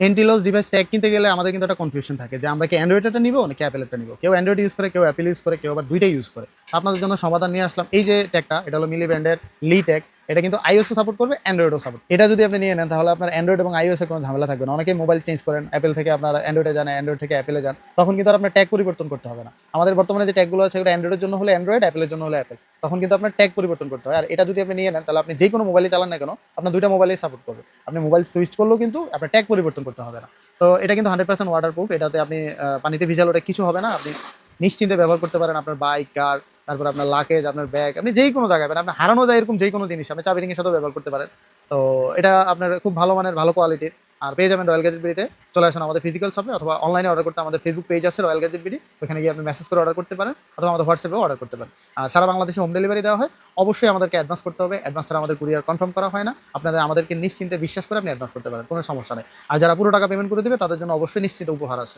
ভেন্টিলোস device tag কিনতে গেলে আমাদের কিন্তু একটা কনফিউশন থাকে যে আমরা কি অ্যান্ড্রয়েডটা নিব নাকি অ্যাপেলটা নিব? কেউ অ্যান্ড্রয়েড ইউজ করে, কেউ অ্যাপেল ইউজ করে, কেউ আবার দুইটাই ইউজ করে। আপনাদের জন্য সমাধান নিয়ে আসলাম। এই যে ট্যাগটা এটা হলো মিলি ব্র্যান্ডের লি ট্যাগ এটা কিন্তু আইওএসও সাপোর্ট করবে অ্যান্ড্রয়েডও সাপোর্ট এটা যদি আপনি নিয়ে নেন, তাহলে আপনার অ্যান্ড্রয়েড এবং আইওএস এর কোনো ঝামেলা থাকবে না। অনেকে মোবাইল চেঞ্জ করেন অ্যাপেল থেকে আপনার অ্যান্ড্রয়েডে যান অ্যান্ড্রয়েড থেকে অ্যাপেলে যান, তখন কিন্তু আপনার ট্যাগ পরিবর্তন করতে হবে না। আমাদের বর্তমানে যে ট্যাগগুলো আছে সেগুলো অ্যান্ড্রয়েডের জন্য হলে অ্যান্ড্রয়েড অ্যাপেলের জন্য হলে অ্যাপেল তখন কিন্তু আপনার ট্যাগ পরিবর্তন করতে হয়। আর এটা যদি আপনি নিয়ে নেন, তাহলে আপনি যে কোনো মোবাইলে চালান না কেন, আপনার দুইটা মোবাইলেই সাপোর্ট করবে। আপনি মোবাইল সুইচ করলেও কিন্তু আপনার ট্যাগ পরিবর্তন করতে হবে না। তো এটা কিন্তু হান্ড্রেড পার্সেন্ট ওয়াটার প্রুফ এটাতে আপনি পানিতে ভিজাল ওটা কিছু হবে না। আপনি নিশ্চিন্তে ব্যবহার করতে পারেন আপনার বাইক কার তারপর আপনার লাকেজ আপনার ব্যাগ আপনি যেই কোনো জায়গায় পেন আপনার হারানো যায় এরকম যেই কোনো জিনিস, আপনি চাবি রিংয়ের সাথেও ব্যবহার করতে পারেন। তো এটা আপনার খুব ভালো মানের, ভালো কোয়ালিটির আর পেয়ে যাবেন রয়্যাল গ্যাজেট বিডিতে। চলে আসুন আমাদের ফিজিক্যাল শপে অথবা অনলাইনে অর্ডার করতে আমাদের ফেসবুক পেজ আছে রয়্যাল গ্যাজেট বিডি। ওখানে গিয়ে আপনি মেসেজ করে অর্ডার করতে পারেন অথবা আমাদের হোয়াটসঅ্যাপেও অর্ডার করতে পারেন। আর সারা বাংলাদেশে হোম ডেলিভারি দেওয়া হয়। অবশ্যই আমাদেরকে অ্যাডভান্স করতে হবে। অ্যাডভান্স ছাড়া আমাদের কুরিয়ার কনফার্ম করা হয় না। আপনাদের, আমাদেরকে নিশ্চিন্তে বিশ্বাস করে আপনি অ্যাডভান্স করতে পারেন। কোনো সমস্যা নেই। আর যারা পুরো টাকা পেমেন্ট করে দেবে, তাদের জন্য অবশ্যই নিশ্চিত উপহার আছে।